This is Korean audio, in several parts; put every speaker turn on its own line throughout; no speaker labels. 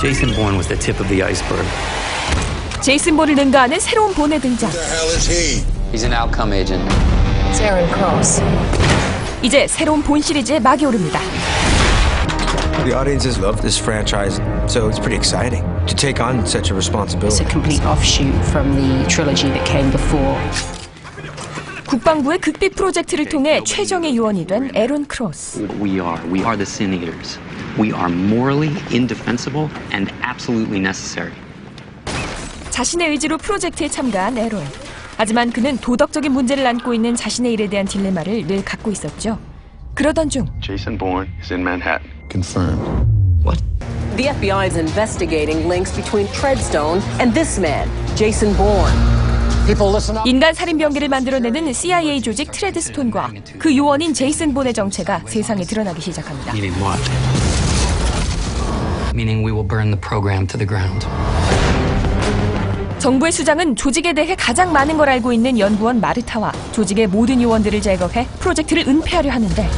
Jason Bourne was the tip of the iceberg.
제이슨 볼을 능가하는 새로운 본의 등장.
the hell is he?
He's an outcome agent.
It's Aaron Cross.
이제 새로운 본 시리즈에 막이 오릅니다.
The audiences love this franchise, so it's pretty exciting to take on such a
It's
responsibility.
a complete offshoot from the trilogy that came before.
국방부의 극비 프로젝트를 통해 최정의 요원이 된 에론 크로스.
We are. We are the sin eaters. We are morally indefensible and absolutely necessary.
자신의 의지로 프로젝트에 참가한 에론. 하지만 그는 도덕적인 문제를 안고 있는 자신의 일에 대한 딜레마를 늘 갖고 있었죠. 그러던 중
Jason Bourne is in Manhattan.
Confirmed.
The FBI is investigating links between Treadstone and this man, Jason Bourne.
인간 살인 병기를 만들어내는 CIA 조직 트레드스톤과 그 요원인 제이슨 본의 정체가 세상에 드러나기 시작합니다.
Meaning what? Meaning we will burn the program to the ground.
정부의 수장은 조직에 대해 가장 많은 걸 알고 있는 연구원 마르타와 조직의 모든 요원들을 제거해 프로젝트를 은폐하려 하는데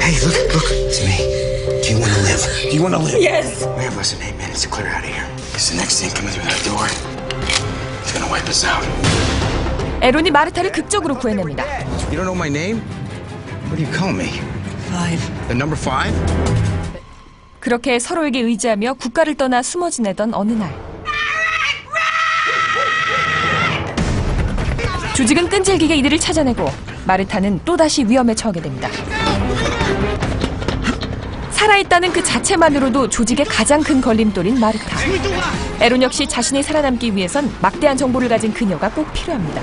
Hey, look, look, it's me. Do you want to live? Do you want to live? Yes. We have less than eight minutes to clear out of here. Because the next thing coming through that door
에론이 마르타를 극적으로 구해냅니다.
You don't know my name? What do you call me? Five. The number five?
그렇게 서로에게 의지하며 국가를 떠나 숨어 지내던 어느 날 조직은 끈질기게 이들을 찾아내고 마르타는 또다시 위험에 처하게 됩니다. 살아있다는 그 자체만으로도 조직의 가장 큰 걸림돌인 마르타. 에론 역시 자신이 살아남기 위해선 막대한 정보를 가진 그녀가 꼭 필요합니다.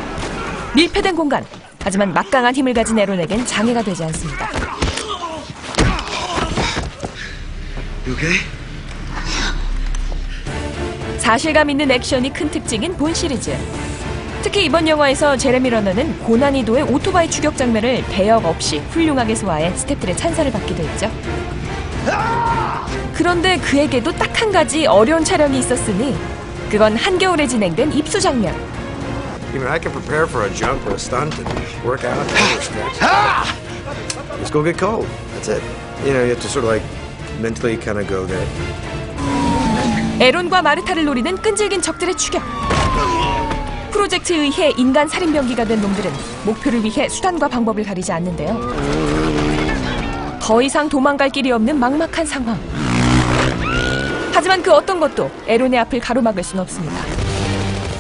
밀폐된 공간. 하지만 막강한 힘을 가진 에론에겐 장애가 되지 않습니다.
Okay?
사실감 있는 액션이 큰 특징인 본 시리즈. 특히 이번 영화에서 제레미 러너는 고난이도의 오토바이 추격 장면을 배역 없이 훌륭하게 소화해 스태프들의 찬사를 받기도 했죠. 그런데 그에게도 딱 한 가지 어려운 촬영이 있었으니 그건 한겨울에 진행된 입수 장면.
Mean I can prepare for a jump or a stunt and work out. Just go get cold. That's it. You know, you have to sort of like mentally kind of go there.
에론과 마르타를 노리는 끈질긴 적들의 추격. 프로젝트에 의해 인간 살인병기가 된 놈들은 목표를 위해 수단과 방법을 가리지 않는데요. 더 이상 도망갈 길이 없는 막막한 상황. 하지만 그 어떤 것도 에론의 앞을 가로막을 순 없습니다.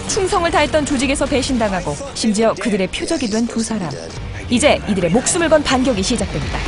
충성을 다했던 조직에서 배신당하고 심지어 그들의 표적이 된 두 사람. 이제 이들의 목숨을 건 반격이 시작됩니다.